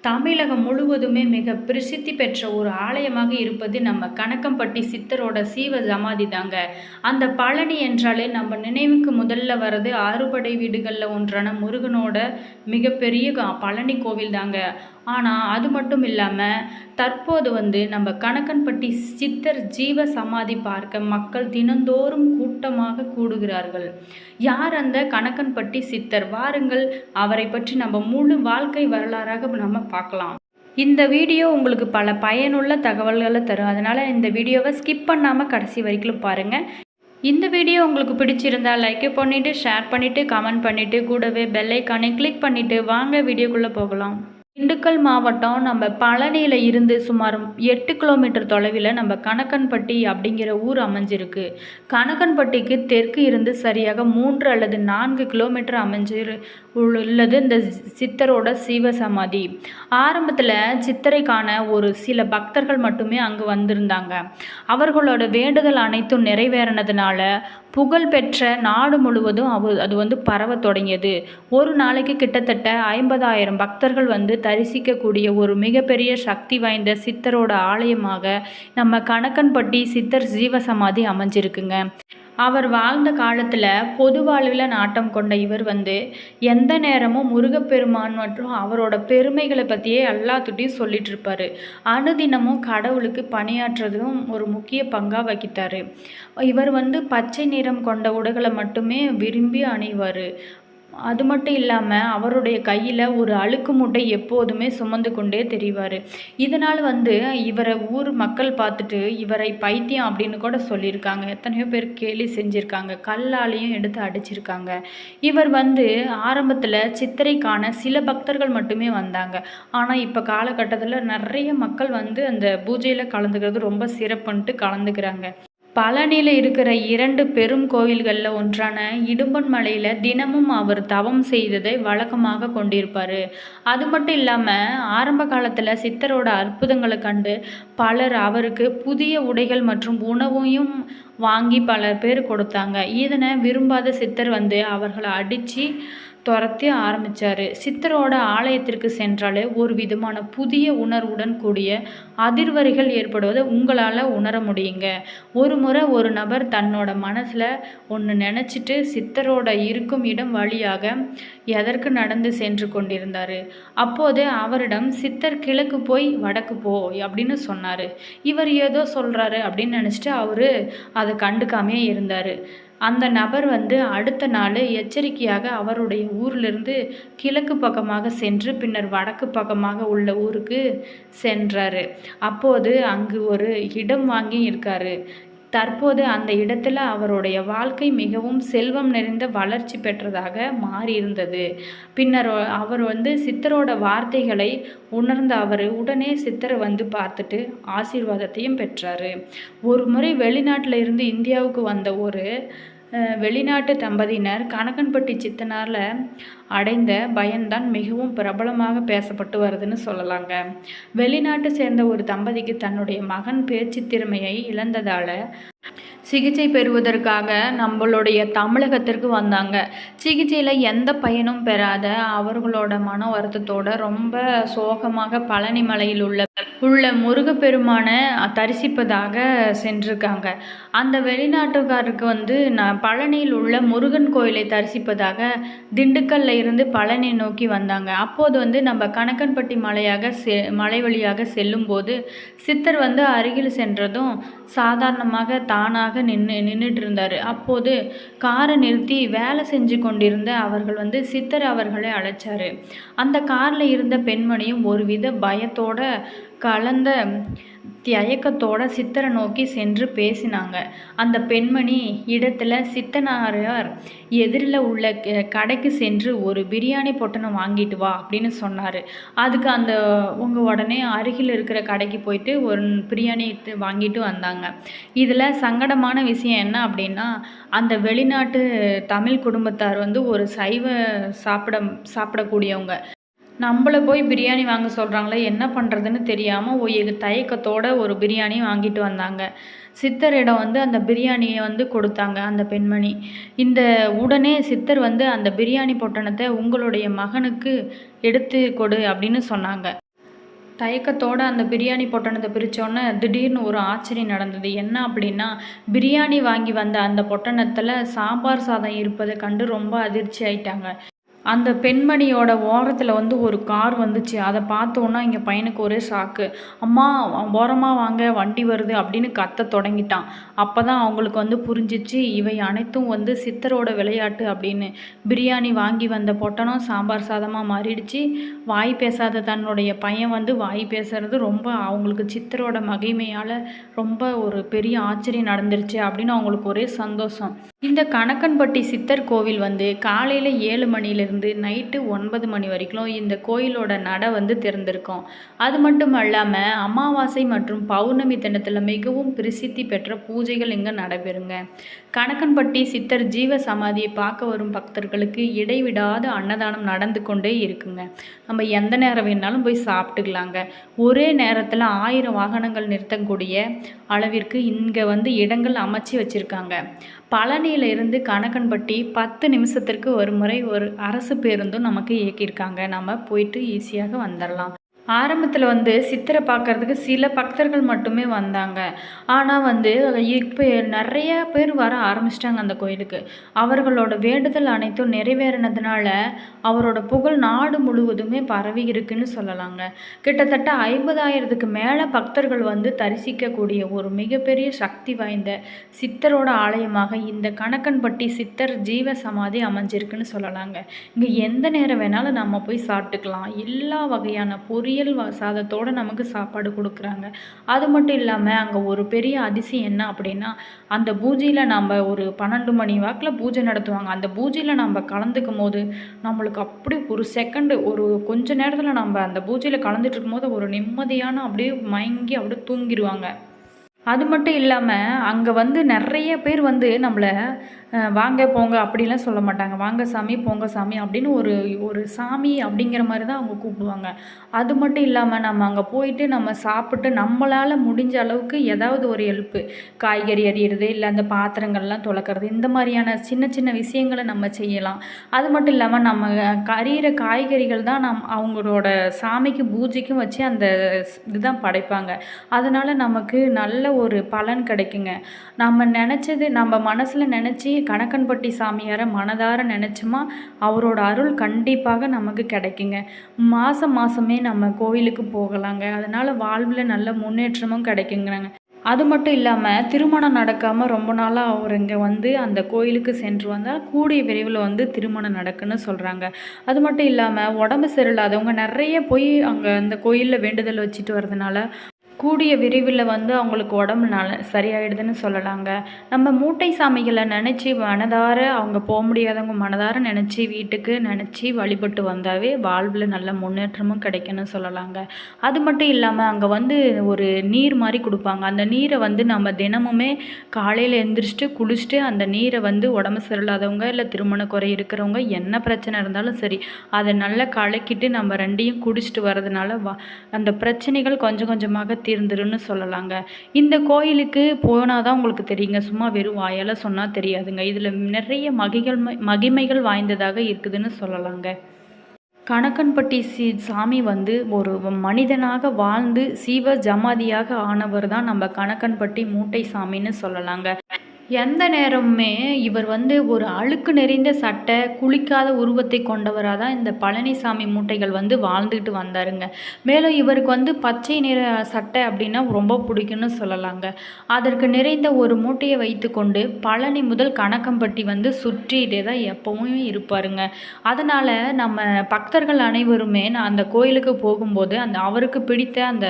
தமிழகம் முழுவதுமே மிக பிரசித்தி பெற்ற ஒரு ஆலயமாக இருப்பது நம்ம கணக்கம்பட்டி சித்தரோட சீவ சமாதி தாங்க. அந்த பழனி என்றாலே நம்ம நினைவுக்கு முதல்ல வர்றது அறுபடை வீடுகளில் ஒன்றான முருகனோட மிகப்பெரிய கா- பழனி கோவில் தாங்க. ஆனால் அது மட்டும் இல்லாமல் தற்போது வந்து நம்ம கணக்கன்பட்டி சித்தர் ஜீவ சமாதி பார்க்க மக்கள் தினந்தோறும் கூட்டமாக கூடுகிறார்கள். யார் அந்த கணக்கன்பட்டி சித்தர்? வாருங்கள் அவரை பற்றி நம்ம முழு வாழ்க்கை வரலாறாக நம்ம பார்க்கலாம். இந்த வீடியோ உங்களுக்கு பல பயனுள்ள தகவல்களை தரும். அதனால் இந்த வீடியோவை ஸ்கிப் பண்ணாமல் கடைசி வரைக்கும் பாருங்கள் இந்த வீடியோ உங்களுக்கு பிடிச்சிருந்தா லைக் பண்ணிவிட்டு ஷேர் பண்ணிவிட்டு கமெண்ட் பண்ணிவிட்டு கூடவே பெல் கிளிக் பண்ணிவிட்டு வாங்க வீடியோக்குள்ளே போகலாம். திண்டுக்கல் மாவட்டம் நம்ம பழனியில் இருந்து சுமார் எட்டு கிலோமீட்டர் தொலைவில் நம்ம கணக்கன்பட்டி அப்படிங்கிற ஊர் அமைஞ்சிருக்கு. கணக்கன்பட்டிக்கு தெற்கு இருந்து சரியாக மூன்று அல்லது நான்கு கிலோமீட்டர் அமைஞ்சு உள்ளது இந்த சித்தரோட சிவசமாதி. ஆரம்பத்தில் சித்தரை காண ஒரு சில பக்தர்கள் மட்டுமே அங்கு வந்திருந்தாங்க. அவர்களோட வேண்டுதல் அனைத்தும் நிறைவேறினதுனால புகழ் பெற்ற நாடு முழுவதும் அவ அது வந்து பரவ தொடங்கியது. ஒரு நாளைக்கு கிட்டத்தட்ட ஐம்பதாயிரம் பக்தர்கள் வந்து தரிசிக்கக்கூடிய ஒரு மிகப்பெரிய சக்தி வாய்ந்த சித்தரோட ஆலயமாக நம்ம கணக்கன்பட்டி சித்தர் ஜீவசமாதி அமைஞ்சிருக்குங்க. அவர் வாழ்ந்த காலத்தில் பொது வாழ்வில் நாட்டம் கொண்ட இவர் வந்து எந்த நேரமும் முருகப்பெருமான் மற்றும் அவரோட பெருமைகளை பற்றியே எல்லாத்துட்டையும் சொல்லிட்டு இருப்பார் அனுதினமும் கடவுளுக்கு பணியாற்றுறதும் ஒரு முக்கிய பங்காக வகித்தார். இவர் வந்து பச்சை நிறம் கொண்ட உடைகளை மட்டுமே விரும்பி அணிவார். அது மட்டும் இல்லாமல் அவருடைய கையில் ஒரு அழுக்கு மூட்டை எப்போதுமே சுமந்து கொண்டே தெரிவார். இதனால் வந்து இவரை ஊர் மக்கள் பார்த்துட்டு இவரை பைத்தியம் அப்படின்னு கூட சொல்லியிருக்காங்க. எத்தனையோ பேர் கேலி செஞ்சுருக்காங்க. கல்லாலையும் எடுத்து அடிச்சிருக்காங்க. இவர் வந்து ஆரம்பத்தில் சித்திரைக்கான சில பக்தர்கள் மட்டுமே வந்தாங்க. ஆனால் இப்போ காலகட்டத்தில் நிறைய மக்கள் வந்து அந்த பூஜையில் கலந்துக்கிறது ரொம்ப சிறப்புன்ட்டு கலந்துக்கிறாங்க. பழனியில் இருக்கிற இரண்டு பெரும் கோவில்களில் ஒன்றான இடும்பன் மலையில் தினமும் அவர் தவம் செய்ததை வழக்கமாக கொண்டிருப்பார். அது மட்டும் இல்லாமல் ஆரம்ப காலத்தில் சித்தரோட அற்புதங்களை கண்டு பலர் அவருக்கு புதிய உடைகள் மற்றும் உணவையும் வாங்கி பல பேர் கொடுத்தாங்க. இதனை விரும்பாத சித்தர் வந்து அவர்களை அடித்து துரத்தி ஆரம்பித்தார் சித்தரோட ஆலயத்திற்கு சென்றாலே ஒரு விதமான புதிய உணர்வுடன் கூடிய அதிர்வறைகள் ஏற்படுவதை உங்களால் உணர முடியுங்க. ஒரு முறை ஒரு நபர் தன்னோட மனசில் ஒன்று நினச்சிட்டு சித்தரோட இருக்கும் இடம் வழியாக எதற்கு நடந்து சென்று கொண்டிருந்தார்? அப்போது அவரிடம் சித்தர் கிழக்கு போய் வடக்கு போ அப்படின்னு சொன்னார். இவர் ஏதோ சொல்கிறாரு அப்படின்னு நினச்சிட்டு அவர் அதை கண்டுக்காமே இருந்தார். அந்த நபர் வந்து அடுத்த நாள் எச்சரிக்கையாக அவருடைய ஊரிலிருந்து கிழக்கு பக்கமாக சென்று பின்னர் வடக்கு பக்கமாக உள்ள ஊருக்கு சென்றார். அப்போது அங்கு ஒரு இடம் வாங்கி இருக்காரு. தற்போது அந்த இடத்துல அவருடைய வாழ்க்கை மிகவும் செல்வம் நிறைந்த வளர்ச்சி பெற்றதாக மாறியிருந்தது. பின்னர் அவர் வந்து சித்தரோட வார்த்தைகளை உணர்ந்த அவர் உடனே சித்தரை வந்து பார்த்துட்டு ஆசீர்வாதத்தையும் பெற்றார். ஒரு முறை வெளிநாட்டில் இருந்து இந்தியாவுக்கு வந்த ஒரு வெளிநாட்டு தம்பதியினர் கணக்கன்பட்டி சித்தனாரில் அடைந்த பயன்தான் மிகவும் பிரபலமாக பேசப்பட்டு வருதுன்னு சொல்லலாங்க. வெளிநாட்டை சேர்ந்த ஒரு தம்பதிக்கு தன்னுடைய மகன் பேச்சு திறமையை இழந்ததால் சிகிச்சை பெறுவதற்காக நம்மளுடைய தமிழகத்திற்கு வந்தாங்க. சிகிச்சையில் எந்த பயனும் பெறாத அவர்களோட மன வருத்தத்தோட ரொம்ப சோகமாக பழனி மலையில் உள்ள உள்ள முருகப்பெருமானை தரிசிப்பதாக சென்றிருக்காங்க. அந்த வெளிநாட்டுக்காரருக்கு வந்து நான் பழனியில் உள்ள முருகன் கோயிலை தரிசிப்பதாக திண்டுக்கல்ல இருந்து பழனி நோக்கி வந்தாங்க. அப்போது வந்து நம்ம கணக்கன்பட்டி மலையாக செ மலை வழியாக செல்லும்போது சித்தர் வந்து அருகில் சென்றதும் சாதாரணமாக தானாக நின்று நின்றுட்டு இருந்தார் அப்போது காரை நிறுத்தி வேலை செஞ்சு கொண்டிருந்த அவர்கள் வந்து சித்தர் அவர்களை அழைச்சாரு. அந்த காரில் இருந்த பெண்மணியும் ஒருவித பயத்தோட கலந்த தயக்கத்தோட சித்தரை நோக்கி சென்று பேசினாங்க. அந்த பெண்மணி இடத்துல சித்தனாரார் எதிரில் உள்ள கடைக்கு சென்று ஒரு பிரியாணி பொட்டனை வாங்கிட்டு வா அப்படின்னு சொன்னார். அதுக்கு அந்த உங்க உடனே அருகில் இருக்கிற கடைக்கு போயிட்டு ஒரு பிரியாணி வாங்கிட்டு வந்தாங்க. இதில் சங்கடமான விஷயம் என்ன அப்படின்னா அந்த வெளிநாட்டு தமிழ் குடும்பத்தார் வந்து ஒரு சைவ சாப்பிட சாப்பிடக்கூடியவங்க. நம்மள போய் பிரியாணி வாங்க சொல்கிறாங்களே என்ன பண்ணுறதுன்னு தெரியாமல் ஒரு தயக்கத்தோட ஒரு பிரியாணி வாங்கிட்டு வந்தாங்க. சித்தரிடம் வந்து அந்த பிரியாணியை வந்து கொடுத்தாங்க அந்த பெண்மணி. இந்த உடனே சித்தர் வந்து அந்த பிரியாணி பொட்டணத்தை உங்களுடைய மகனுக்கு எடுத்து கொடு அப்படின்னு சொன்னாங்க. தயக்கத்தோடு அந்த பிரியாணி பொட்டணத்தை பிரித்தோன்னே திடீர்னு ஒரு ஆச்சரியம் நடந்தது. என்ன அப்படின்னா பிரியாணி வாங்கி வந்த அந்த பொட்டணத்தில் சாம்பார் சாதம் இருப்பதை கண்டு ரொம்ப அதிர்ச்சி ஆயிட்டாங்க. அந்த பெண்மணியோட ஓரத்தில் வந்து ஒரு கார் வந்துச்சு. அதை பார்த்தோன்னா எங்கள் பையனுக்கு ஒரே ஷாக்கு அம்மா ஓரமாக வாங்க வண்டி வருது அப்படின்னு கத்த தொடங்கிட்டான். அப்போ தான் அவங்களுக்கு வந்து புரிஞ்சிச்சு இவை அனைத்தும் வந்து சித்தரோட விளையாட்டு அப்படின்னு. பிரியாணி வாங்கி வந்த பொட்டனம் சாம்பார் சாதமாக மாறிடுச்சு. வாய் பேசாத தன்னுடைய பையன் வந்து வாய் பேசுறது ரொம்ப அவங்களுக்கு சித்தரோட மகிமையால் ரொம்ப ஒரு பெரிய ஆச்சரியம் நடந்துருச்சு அப்படின்னு அவங்களுக்கு ஒரே சந்தோஷம். இந்த கணக்கன்பட்டி சித்தர் கோவில் வந்து காலையில் ஏழு மணிலேருந்து நைட்டு ஒன்பது மணி வரைக்கும் இந்த கோயிலோட நடை வந்து திறந்திருக்கும். அது மட்டும் அல்லாமல் அமாவாசை மற்றும் பௌர்ணமி தினத்தில் மிகவும் பிரசித்தி பெற்ற பூஜைகள் இங்கே நடைபெறுங்க. கணக்கன்பட்டி சித்தர் ஜீவ சமாதியை பார்க்க வரும் பக்தர்களுக்கு இடைவிடாத அன்னதானம் நடந்து கொண்டே இருக்குங்க. நம்ம எந்த நேரம் வேணாலும் போய் சாப்பிட்டுக்கலாங்க. ஒரே நேரத்தில் ஆயிரம் வாகனங்கள் நிறுத்தக்கூடிய அளவிற்கு இங்கே வந்து இடங்கள் அமைச்சு வச்சுருக்காங்க. பழனியிலிருந்து கணக்கன்பட்டி பத்து நிமிஷத்திற்கு ஒரு முறை ஒரு அரசு பேருந்தும் நமக்கு இயக்கியிருக்காங்க. நம்ம போயிட்டு ஈஸியாக வந்துடலாம் ஆரம்பத்தில் வந்து சித்தரை பார்க்கறதுக்கு சில பக்தர்கள் மட்டுமே வந்தாங்க. ஆனால் வந்து இப்போ நிறைய பேர் வர ஆரம்பிச்சிட்டாங்க அந்த கோயிலுக்கு. அவர்களோட வேண்டுதல் அனைத்தும் நிறைவேறினதுனால அவரோட புகழ் நாடு முழுவதுமே பரவி இருக்குன்னு சொல்லலாங்க. கிட்டத்தட்ட ஐம்பதாயிரத்துக்கு மேலே பக்தர்கள் வந்து தரிசிக்கக்கூடிய ஒரு மிகப்பெரிய சக்தி வாய்ந்த சித்தரோட ஆலயமாக இந்த கணக்கன்பட்டி சித்தர் ஜீவ சமாதி அமைஞ்சிருக்குன்னு சொல்லலாங்க. இங்கே எந்த நேரம் வேணாலும் நம்ம போய் சாப்பிட்டுக்கலாம். எல்லா வகையான பொரிய பொரியல் சாதத்தோடு நமக்கு சாப்பாடு கொடுக்குறாங்க. அது மட்டும் இல்லாமல் அங்கே ஒரு பெரிய அதிசயம் என்ன அப்படின்னா அந்த பூஜையில் நம்ம ஒரு பன்னெண்டு மணி வாக்கில் பூஜை நடத்துவாங்க. அந்த பூஜையில் நம்ம கலந்துக்கும் போது நம்மளுக்கு அப்படி ஒரு செகண்டு ஒரு கொஞ்ச நேரத்தில் நம்ம அந்த பூஜையில் கலந்துட்டு இருக்கும்போது ஒரு நிம்மதியான அப்படியே மயங்கி அப்படியே தூங்கிடுவாங்க. அது மட்டும் இல்லாமல் அங்கே வந்து நிறைய பேர் வந்து நம்மளை வாங்க போங்க அப்படிலாம் சொல்ல மாட்டாங்க. வாங்க சாமி போங்க சாமி அப்படின்னு ஒரு ஒரு சாமி அப்படிங்கிற மாதிரி தான் அவங்க கூப்பிடுவாங்க. அது மட்டும் இல்லாமல் நம்ம அங்கே போயிட்டு நம்ம சாப்பிட்டு நம்மளால் முடிஞ்ச அளவுக்கு ஏதாவது ஒரு ஹெல்ப்பு காய்கறி அறியிறது இல்லை அந்த பாத்திரங்கள்லாம் துளக்கிறது இந்த மாதிரியான சின்ன சின்ன விஷயங்களை நம்ம செய்யலாம். அது மட்டும் இல்லாமல் நம்ம கறியிற காய்கறிகள் தான் நம் அவங்களோட சாமிக்கு பூஜைக்கும் வச்சு அந்த இதுதான் படைப்பாங்க. அதனால் நமக்கு நல்ல ஒரு பலன் கிடைக்குங்க. நம்ம நினச்சது நம்ம மனசில் நினச்சி கணக்கன்பட்டி சாமியாரை மனதார நினச்சோமா அவரோட அருள் கண்டிப்பாக நமக்கு கிடைக்குங்க. மாதம் மாதமே நம்ம கோயிலுக்கு போகலாங்க. அதனால் வாழ்வில் நல்ல முன்னேற்றமும் கிடைக்குங்கிறாங்க. அது மட்டும் இல்லாமல் திருமணம் நடக்காமல் ரொம்ப நாளாக அவர் இங்கே வந்து அந்த கோயிலுக்கு சென்று வந்தால் கூடிய விரைவில் வந்து திருமணம் நடக்குன்னு சொல்கிறாங்க அது மட்டும் இல்லாமல் உடம்பு சரியில்லாதவங்க நிறைய போய் அங்கே அந்த கோயிலில் வேண்டுதல் வச்சுட்டு வரதுனால கூடிய விரைவில் வந்து அவங்களுக்கு உடம்பு நல சரியாயிடுதுன்னு சொல்லலாங்க. நம்ம மூட்டை சாமிகளை நினச்சி மனதார அவங்க போக முடியாதவங்க மனதார நினச்சி வீட்டுக்கு நினச்சி வழிபட்டு வந்தாவே வாழ்வில் நல்ல முன்னேற்றமும் கிடைக்குன்னு சொல்லலாங்க. அது மட்டும் இல்லாமல் அங்கே வந்து ஒரு நீர் மாதிரி கொடுப்பாங்க. அந்த நீரை வந்து நம்ம தினமுமே காலையில் எழுந்திரிச்சிட்டு குளிச்சுட்டு அந்த நீரை வந்து உடம்பு சரியில்லாதவங்க இல்லை திருமண குறை இருக்கிறவங்க என்ன பிரச்சனை இருந்தாலும் சரி அதை நல்லா கலக்கிட்டு நம்ம ரெண்டையும் குடிச்சிட்டு வர்றதுனால வா அந்த பிரச்சனைகள் கொஞ்சம் கொஞ்சமாக கட்டியிருந்துருன்னு சொல்லலாங்க. இந்த கோயிலுக்கு போனால் தான் உங்களுக்கு தெரியுங்க. சும்மா வெறும் வாயால் சொன்னால் தெரியாதுங்க. இதில் நிறைய மகிகள் மகிமைகள் வாய்ந்ததாக இருக்குதுன்னு சொல்லலாங்க. கணக்கன்பட்டி சி சாமி வந்து ஒரு மனிதனாக வாழ்ந்து சீவ ஜமாதியாக ஆனவர் தான் நம்ம கணக்கன்பட்டி மூட்டை சாமின்னு சொல்லலாங்க. எந்த நேரமுமே இவர் வந்து ஒரு அழுக்கு நிறைந்த சட்டை குளிக்காத உருவத்தை கொண்டவராக தான் இந்த பழனிசாமி மூட்டைகள் வந்து வாழ்ந்துக்கிட்டு வந்தாருங்க. மேலும் இவருக்கு வந்து பச்சை நிற சட்டை அப்படின்னா ரொம்ப பிடிக்கும்னு சொல்லலாங்க. அதற்கு நிறைந்த ஒரு மூட்டையை வைத்துக்கொண்டு பழனி முதல் கணக்கம்பட்டி வந்து சுற்றிகிட்டே தான் எப்பவும் இருப்பாருங்க. அதனால் நம்ம பக்தர்கள் அனைவருமே நான் அந்த கோயிலுக்கு போகும்போது அந்த அவருக்கு பிடித்த அந்த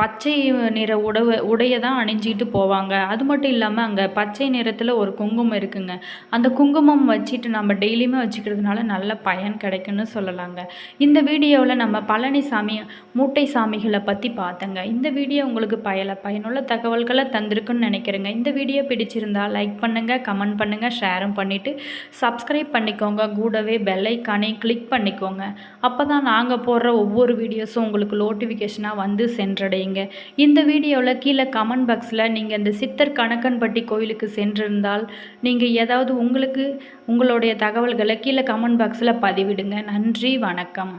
பச்சை நிற உடவை உடையை தான் அணிஞ்சிக்கிட்டு போவாங்க. அது மட்டும் இல்லாமல் அங்கே பச்சை நிறத்தில் ஒரு குங்குமம் இருக்குங்க. அந்த குங்குமம் வச்சுட்டு நம்ம டெய்லியுமே வச்சுக்கிறதுனால நல்ல பயன் கிடைக்குன்னு சொல்லலாங்க. இந்த வீடியோவில் நம்ம பழனிசாமி மூட்டை சாமிகளை பற்றி பார்த்தங்க. இந்த வீடியோ உங்களுக்கு பயல பயனுள்ள தகவல்களை தந்திருக்குன்னு நினைக்கிறேங்க. இந்த வீடியோ பிடிச்சிருந்தா லைக் பண்ணுங்கள் கமெண்ட் பண்ணுங்கள் ஷேரும் பண்ணிவிட்டு சப்ஸ்கிரைப் பண்ணிக்கோங்க. கூடவே பெல்லைக்கானே கிளிக் பண்ணிக்கோங்க. அப்போ தான் நாங்கள் போடுற ஒவ்வொரு வீடியோஸும் உங்களுக்கு நோட்டிஃபிகேஷனாக வந்து செய்யுங்க இந்த வீடியோவில் கீழே கமெண்ட் பாக்ஸில் நீங்கள் இந்த சித்தர் கணக்கன்பட்டி கோயிலுக்கு சென்றிருந்தால் நீங்கள் ஏதாவது உங்களுக்கு உங்களுடைய தகவல்களை கீழே கமெண்ட் பாக்ஸில் பதிவிடுங்க. நன்றி வணக்கம்.